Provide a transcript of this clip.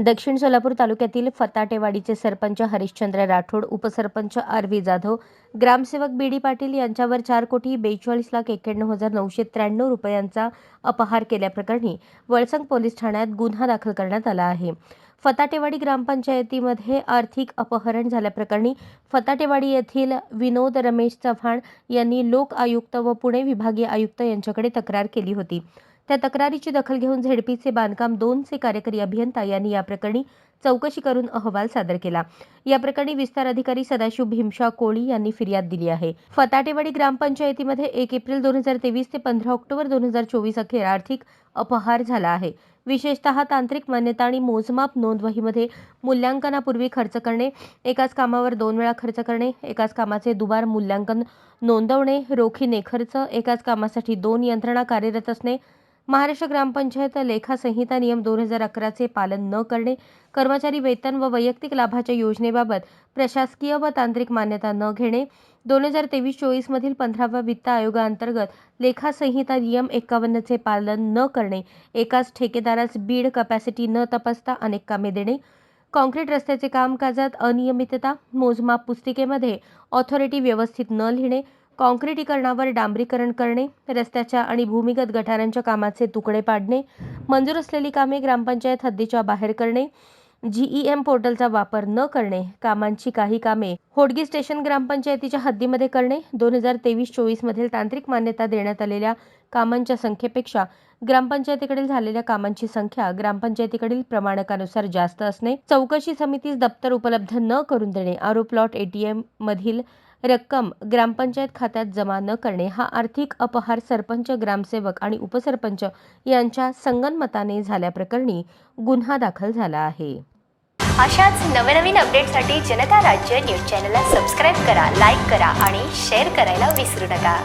दक्षिण सोलापूर तालुक्यातील फताटेवाडीचे सरपंच हरिश्चंद्र राठोड उपसरपंच आरवी जाधव ग्रामसेवक बी डी पाटील यांच्यावर चार कोटी बेचाळीस लाख एक्क्याण्णव हजार नऊशे त्र्याण्णव रुपयांचा अपहार केल्याप्रकरणी वळसंग पोलीस ठाण्यात गुन्हा दाखल करण्यात आला आहे. फताटेवाडी ग्रामपंचायतीमध्ये आर्थिक अपहरण झाल्याप्रकरणी फताटेवाडी येथील विनोद रमेश चव्हाण यांनी लोक आयुक्त व पुणे विभागीय आयुक्त यांच्याकडे तक्रार केली होती. त्या तक्रारीची दखल घेऊन झेडपीचे बांधकाम दोनचे कार्यकारी अभियंता यांनी या प्रकरणी चौकशी करून अहवाल सादर केला. या प्रकरणी विस्तार अधिकारी सदाशिव भीमशा कोळी यांनी फिर्याद दिली आहे. फताटेवाडी ग्रामपंचायतीमध्ये एक एप्रिल दोन हजार तेवीस ते पंधरा ऑक्टोबर दोन हजार चोवीस अखेर आर्थिक अपहार झाला आहे. विशेषतः तांत्रिक मान्यता आणि मोजमाप नोंदवहीमध्ये मूल्यांकनापूर्वी खर्च करणे एकाच कामावर दोन वेळा खर्च करणे एकाच कामाचे दुबार मूल्यांकन नोंदवणे रोखीने खर्च एकाच कामासाठी दोन यंत्रणा कार्यरत असणे महाराष्ट्र ग्रामपंचायत लेखासंहिता नियम दोन हजार अकराचे पालन न करणे कर्मचारी वेतन व वैयक्तिक लाभाच्या योजनेबाबत प्रशासकीय व तांत्रिक मान्यता न घेणे दोन हजार तेवीस चोवीसमधील पंधराव्या वित्त आयोगाअंतर्गत लेखासंहिता नियम एकावन्नचे पालन न करणे एकाच ठेकेदारास बीड कपॅसिटी न तपासता अनेक कामे देणे कॉन्क्रीट रस्त्याचे कामकाजात अनियमितता मोजमाप पुस्तिकेमध्ये ऑथॉरिटी व्यवस्थित न लिहिणे काँक्रीटीकरणावर डांबरीकरण करणे रस्त्याच्या आणि भूमिगत गटारांच्या कामाचे तुकडे पाडणे मंजूर असलेली कामे ग्रामपंचायत हद्दीच्या बाहेर करणे जीईएम पोर्टलचा वापर न करणे कामांची काही कामे होडगी स्टेशन ग्रामपंचायतीच्या हद्दीमध्ये करणे दोन हजार तेवीस चोवीसमधील तांत्रिक मान्यता देण्यात आलेल्या कामांच्या संख्येपेक्षा ग्रामपंचायतीकडील झालेल्या कामांची संख्या ग्रामपंचायतीकडील प्रमाणकानुसार जास्त असणे चौकशी समितीस दप्तर उपलब्ध न करून देणे आरो प्लॉट एटीएम मधील रक्कम ग्रामपंचायत खात्यात जमा न करणे हा आर्थिक अपहार सरपंच ग्रामसेवक आणि उपसरपंच यांच्या संगनमताने झाल्याप्रकरणी गुन्हा दाखल झाला आहे. अशाच नवनवीन अपडेटसाठी जनता राज्य न्यूज चॅनलला सबस्क्राईब करा लाईक करा आणि शेअर करायला विसरू नका.